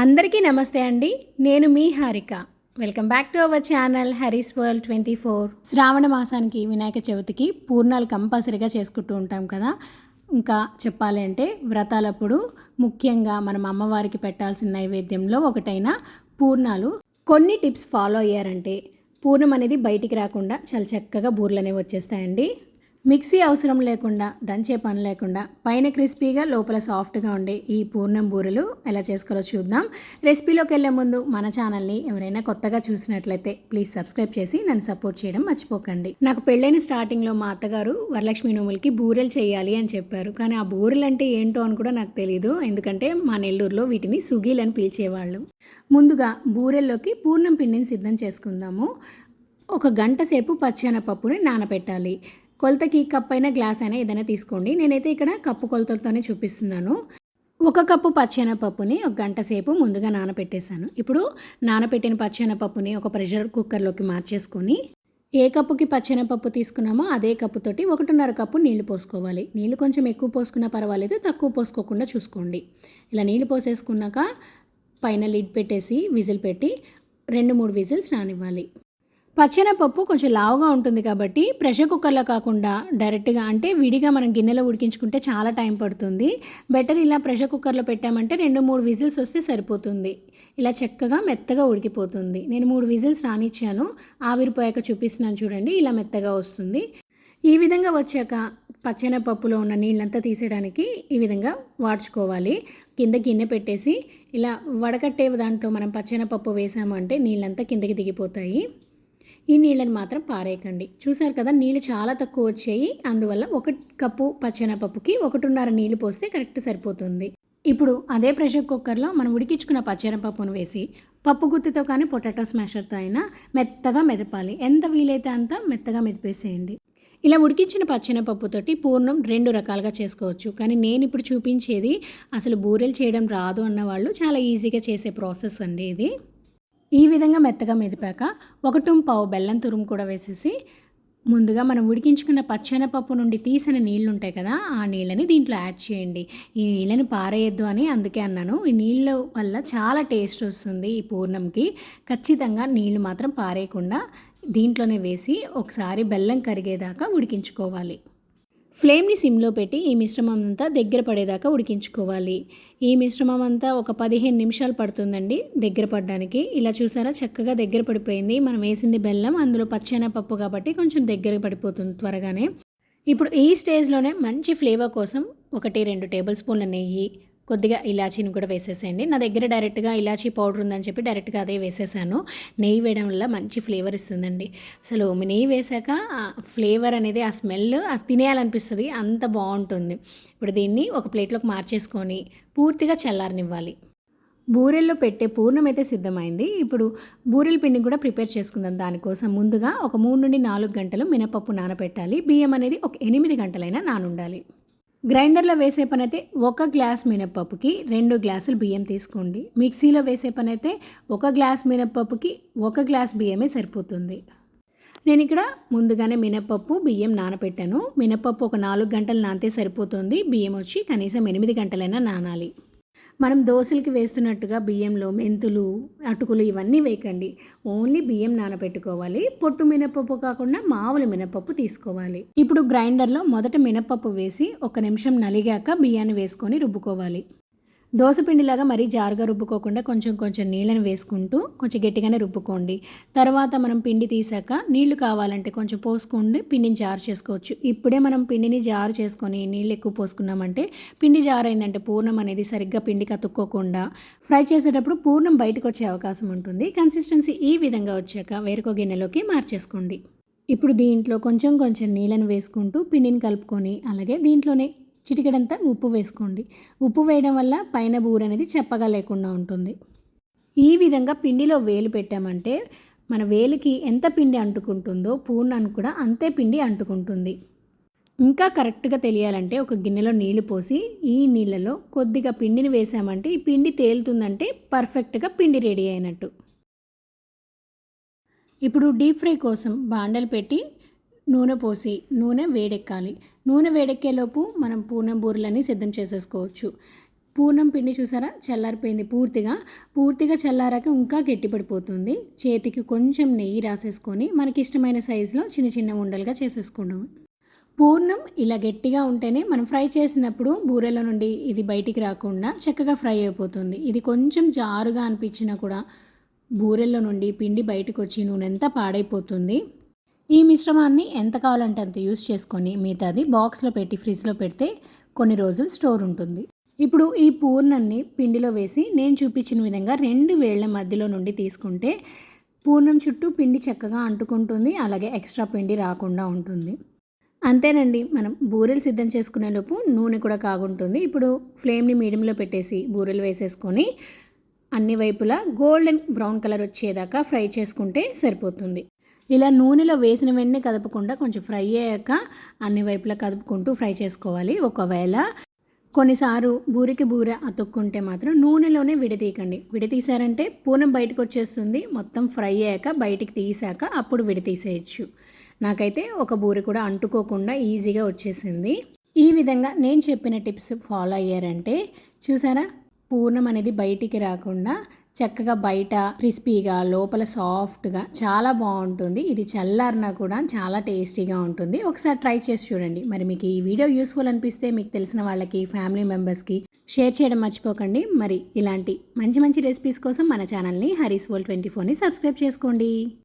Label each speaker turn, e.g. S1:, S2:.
S1: అందరికీ నమస్తే అండి. నేను మీ Harika. Welcome back to our channel Haris world twenty four. Shravana మాసానికి వినాయక చవితికి పూర్ణాలు కంపల్సరీగా చేసుకుంటూ ఉంటాం కదా. ఇంకా చెప్పాలి అంటే వ్రతాలప్పుడు ముఖ్యంగా మనం అమ్మవారికి పెట్టాల్సిన నైవేద్యంలో ఒకటైన పూర్ణాలు. కొన్ని టిప్స్ ఫాలో అయ్యారంటే పూర్ణం అనేది బయటికి రాకుండా చాలా చక్కగా బూర్లు అనేవి వచ్చేస్తాయండి. మిక్సీ అవసరం లేకుండా దంచే పని లేకుండా పైన క్రిస్పీగా లోపల సాఫ్ట్గా ఉండే ఈ పూర్ణం బూరెలు ఎలా చేసుకోవాలో చూద్దాం. రెసిపీలోకి వెళ్ళే ముందు మన ఛానల్ని ఎవరైనా కొత్తగా చూసినట్లయితే ప్లీజ్ సబ్స్క్రైబ్ చేసి నన్ను సపోర్ట్ చేయడం మర్చిపోకండి. నాకు పెళ్ళైన స్టార్టింగ్లో మా అత్తగారు వరలక్ష్మి నోములకి బూరెలు చేయాలి అని చెప్పారు. కానీ ఆ బూరెలు అంటే ఏంటో అని కూడా నాకు తెలియదు ఎందుకంటే మా నెల్లూరులో వీటిని సుగీలు అని పిలిచేవాళ్ళు. ముందుగా బూరెల్లోకి పూర్ణం పిండిని సిద్ధం చేసుకుందాము. ఒక గంట సేపు పచ్చెనపప్పుని నానబెట్టాలి కొలతకి కప్ అయినా గ్లాస్ అయినా ఏదైనా తీసుకోండి. నేనైతే ఇక్కడ కప్పు కొలతలతోనే చూపిస్తున్నాను. ఒక కప్పు పచ్చెనపప్పుని ఒక గంట సేపు ముందుగా నానపెట్టేశాను. ఇప్పుడు నానబెట్టిన పచ్చెనపప్పుని ఒక ప్రెషర్ కుక్కర్లోకి మార్చేసుకొని ఏ కప్పుకి పచ్చెనపప్పు తీసుకున్నామో అదే కప్పుతోటి ఒకటిన్నర కప్పు నీళ్ళు పోసుకోవాలి. నీళ్ళు కొంచెం ఎక్కువ పోసుకున్నా పర్వాలేదు తక్కువ పోసుకోకుండా చూసుకోండి. ఇలా నీళ్ళు పోసేసుకున్నాక పైన లిడ్ పెట్టేసి విజిల్ పెట్టి రెండు మూడు విజిల్స్ నానివ్వాలి పచ్చెనపప్పు కొంచెం లావుగా ఉంటుంది కాబట్టి ప్రెషర్ కుక్కర్లో కాకుండా డైరెక్ట్గా అంటే విడిగా మనం గిన్నెలో ఉడికించుకుంటే చాలా టైం పడుతుంది. బెటర్ ఇలా ప్రెషర్ కుక్కర్లో పెట్టామంటే రెండు మూడు విజిల్స్ వస్తే సరిపోతుంది. ఇలా చక్కగా మెత్తగా ఉడికిపోతుంది. నేను మూడు విజిల్స్ రానిచ్చాను. ఆవిరిపోయాక చూపిస్తున్నాను చూడండి ఇలా మెత్తగా వస్తుంది. ఈ విధంగా వచ్చాక పచ్చెనపప్పులో ఉన్న నీళ్ళంతా తీసేయడానికి ఈ విధంగా వాడ్చుకోవాలి. కింద గిన్నె పెట్టేసి ఇలా వడకట్టే దాంట్లో మనం పచ్చెనపప్పు వేసాము అంటే నీళ్ళంతా కిందకి దిగిపోతాయి. ఈ నీళ్ళని మాత్రం పారేయకండి. చూసారు కదా నీళ్ళు చాలా తక్కువ వచ్చాయి. అందువల్ల ఒక కప్పు పచ్చెనపప్పుకి ఒకటిన్నర నీళ్ళు పోస్తే కరెక్ట్ సరిపోతుంది. ఇప్పుడు అదే ప్రెషర్ కుక్కర్లో మనం ఉడికించుకున్న పచ్చెనపప్పును వేసి పప్పు గుత్తితో కానీ పొటాటో స్మాషర్తో అయినా మెత్తగా మెదపాలి. ఎంత వీలైతే అంత మెత్తగా మెదిపేసేయండి. ఇలా ఉడికించిన పచ్చెనపప్పుతోటి పూర్ణం రెండు రకాలుగా చేసుకోవచ్చు. కానీ నేను ఇప్పుడు చూపించేది అసలు బూరెలు చేయడం రాదు అన్న వాళ్ళు చాలా ఈజీగా చేసే ప్రాసెస్ అండి ఇది. ఈ విధంగా మెత్తగా మెదిపాక ఒక పావు బెల్లం తురుము కూడా వేసేసి ముందుగా మనం ఉడికించుకున్న పచ్చెనపప్పు నుండి తీసిన నీళ్ళు ఉంటాయి కదా ఆ నీళ్ళని దీంట్లో యాడ్ చేయండి. ఈ నీళ్ళని పారేయద్దు అని అందుకే అన్నాను. ఈ నీళ్ళ వల్ల చాలా టేస్ట్ వస్తుంది ఈ పూర్ణంకి. ఖచ్చితంగా నీళ్ళు మాత్రం పారేయకుండా దీంట్లోనే వేసి ఒకసారి బెల్లం కరిగేదాకా ఉడికించుకోవాలి. ఫ్లేమ్ని సిమ్లో పెట్టి ఈ మిశ్రమం అంతా దగ్గర పడేదాకా ఉడికించుకోవాలి. ఈ మిశ్రమం అంతా ఒక పదిహేను నిమిషాలు పడుతుందండి దగ్గర పడడానికి. ఇలా చూసారా? చక్కగా దగ్గర పడిపోయింది. మనం వేసింది బెల్లం అందులో పప్పు కాబట్టి కొంచెం దగ్గర పడిపోతుంది త్వరగానే. ఇప్పుడు ఈ స్టేజ్లోనే మంచి ఫ్లేవర్ కోసం ఒకటి రెండు టేబుల్ స్పూన్ల నెయ్యి కొద్దిగా ఇలాచీని కూడా వేసేసేయండి. నా దగ్గర డైరెక్ట్గా ఇలాచీ పౌడర్ ఉందని చెప్పి డైరెక్ట్గా అదే వేసేసాను. నెయ్యి వేయడం వల్ల మంచి ఫ్లేవర్ ఇస్తుందండి. అసలు నెయ్యి వేసాక ఆ ఫ్లేవర్ అనేది ఆ స్మెల్ తినేయాలనిపిస్తుంది. అంత బాగుంటుంది. ఇప్పుడు దీన్ని ఒక ప్లేట్లోకి మార్చేసుకొని పూర్తిగా చల్లారనివ్వాలి. బూరెల్లో పెట్టే పూర్ణం అయితే సిద్ధమైంది. ఇప్పుడు బూరెల పిండిని కూడా ప్రిపేర్ చేసుకుందాం దానికోసం. ముందుగా ఒక మూడు నుండి నాలుగు గంటలు మినపప్పు నానబెట్టాలి బియ్యం అనేది ఒక ఎనిమిది గంటలైనా నానుండాలి. గ్రైండర్లో వేసే పని అయితే ఒక గ్లాస్ మినప్పప్పుకి రెండు గ్లాసులు బియ్యం తీసుకోండి. మిక్సీలో వేసే పని అయితే ఒక గ్లాస్ మినప్పప్పుకి ఒక గ్లాస్ బియ్యమే సరిపోతుంది. నేను ఇక్కడ ముందుగానే మినప్పప్పు బియ్యం నానపెట్టాను. మినప్పప్పు ఒక నాలుగు గంటలు నానితే సరిపోతుంది. బియ్యం వచ్చి కనీసం ఎనిమిది గంటలైనా నానాలి. మనం దోశలకి వేస్తున్నట్టుగా బియ్యంలో మెంతులు అటుకులు ఇవన్నీ వేయకండి. ఓన్లీ బియ్యం నానబెట్టుకోవాలి. పొట్టు మినపప్పు కాకుండా మామూలు మినపప్పు తీసుకోవాలి. ఇప్పుడు గ్రైండర్లో మొదట మినపప్పు వేసి ఒక నిమిషం నలిగాక బియ్యాన్ని వేసుకొని రుబ్బుకోవాలి. దోశపిండిలాగా మరీ జారుగా రుబ్బుకోకుండా కొంచెం కొంచెం నీళ్ళని వేసుకుంటూ కొంచెం గట్టిగానే రుబ్బుకోండి. తర్వాత మనం పిండి తీసాక నీళ్ళు కావాలంటే కొంచెం పోసుకోండి పిండిని జారు చేసుకోవచ్చు. ఇప్పుడే మనం పిండిని జారు చేసుకొని నీళ్ళు ఎక్కువ పోసుకున్నామంటే పిండి జారైందంటే పూర్ణం అనేది సరిగ్గా పిండికి అతుక్కోకుండా ఫ్రై చేసేటప్పుడు పూర్ణం బయటకు వచ్చే అవకాశం ఉంటుంది. కన్సిస్టెన్సీ ఈ విధంగా వచ్చాక వేరొక గిన్నెలోకి మార్చేసుకోండి. ఇప్పుడు దీంట్లో కొంచెం కొంచెం నీళ్ళని వేసుకుంటూ పిండిని కలుపుకొని అలాగే దీంట్లోనే చిటికెడంతా ఉప్పు వేసుకోండి. ఉప్పు వేయడం వల్ల పైన బూర అనేది చెప్పగా లేకుండా ఉంటుంది. ఈ విధంగా పిండిలో వేలు పెట్టామంటే మన వేలికి ఎంత పిండి అంటుకుంటుందో పూర్ణాన్ని కూడా అంతే పిండి అంటుకుంటుంది. ఇంకా కరెక్ట్గా తెలియాలంటే ఒక గిన్నెలో నీళ్ళు పోసి ఈ నీళ్ళలో కొద్దిగా పిండిని వేసామంటే ఈ పిండి తేలుతుందంటే పర్ఫెక్ట్గా పిండి రెడీ అయినట్టు. ఇప్పుడు డీప్ ఫ్రై కోసం బాండలు పెట్టి నూనె పోసి నూనె వేడెక్కాలి. నూనె వేడెక్కేలోపు మనం పూర్ణం బూరెలని సిద్ధం చేసేసుకోవచ్చు. పూర్ణం పిండి చూసారా? చల్లారిపోయింది పూర్తిగా. పూర్తిగా చల్లారాక ఇంకా గట్టిపడిపోతుంది చేతికి కొంచెం నెయ్యి రాసేసుకొని మనకి ఇష్టమైన సైజులో చిన్న చిన్న ఉండలుగా చేసేసుకుందాం. పూర్ణం ఇలా గట్టిగా ఉంటేనే మనం ఫ్రై చేసినప్పుడు బూరెల నుండి ఇది బయటికి రాకుండా చక్కగా ఫ్రై అయిపోతుంది. ఇది కొంచెం జారుగా అనిపించినా కూడా బూరెల్లో నుండి పిండి బయటకు వచ్చి నూనె అంతా పాడైపోతుంది. ఈ మిశ్రమాన్ని ఎంత కావాలంటే అంత యూస్ చేసుకొని మిగతాది బాక్స్లో పెట్టి ఫ్రిడ్జ్లో పెడితే కొన్ని రోజులు స్టోర్ ఉంటుంది. ఇప్పుడు ఈ పూర్ణాన్ని పిండిలో వేసి నేను చూపించిన విధంగా రెండు వేళ్ళ మధ్యలో నుండి తీసుకుంటే పూర్ణం చుట్టూ పిండి చక్కగా అంటుకుంటుంది అలాగే ఎక్స్ట్రా పిండి రాకుండా ఉంటుంది. అంతేనండి మనం బూరెలు సిద్ధం చేసుకునే లోపు నూనె కూడా కాగుంటుంది. ఇప్పుడు ఫ్లేమ్ని మీడియంలో పెట్టేసి బూరెలు వేసేసుకొని అన్ని వైపులా గోల్డెన్ బ్రౌన్ కలర్ వచ్చేదాకా ఫ్రై చేసుకుంటే సరిపోతుంది. ఇలా నూనెలో వేసిన వెంటనే కదపకుండా కొంచెం ఫ్రై అయ్యాక అన్ని వైపులా కదుపుకుంటూ ఫ్రై చేసుకోవాలి. ఒకవేళ కొన్నిసార్లు బూరికి బూర అతుక్కుంటే మాత్రం నూనెలోనే విడతీయకండి. విడతీసారంటే పూనం బయటకు వచ్చేస్తుంది. మొత్తం ఫ్రై అయ్యాక బయటికి తీసాక అప్పుడు విడతీసేయచ్చు. నాకైతే ఒక బూరి కూడా అంటుకోకుండా ఈజీగా వచ్చేసింది. ఈ విధంగా నేను చెప్పిన టిప్స్ ఫాలో అయ్యారంటే చూసారా? పూర్ణం అనేది బయటికి రాకుండా చక్కగా బయట క్రిస్పీగా లోపల సాఫ్ట్గా చాలా బాగుంటుంది. ఇది చల్లారినా కూడా చాలా టేస్టీగా ఉంటుంది. ఒకసారి ట్రై చేసి చూడండి. మరి మీకు ఈ వీడియో యూస్ఫుల్ అనిపిస్తే మీకు తెలిసిన వాళ్ళకి ఫ్యామిలీ మెంబర్స్కి షేర్ చేయడం మర్చిపోకండి. మరి ఇలాంటి మంచి మంచి రెసిపీస్ కోసం మన ఛానల్ని హరీస్ వరల్డ్ ట్వంటీ ఫోర్ని సబ్స్క్రైబ్ చేసుకోండి.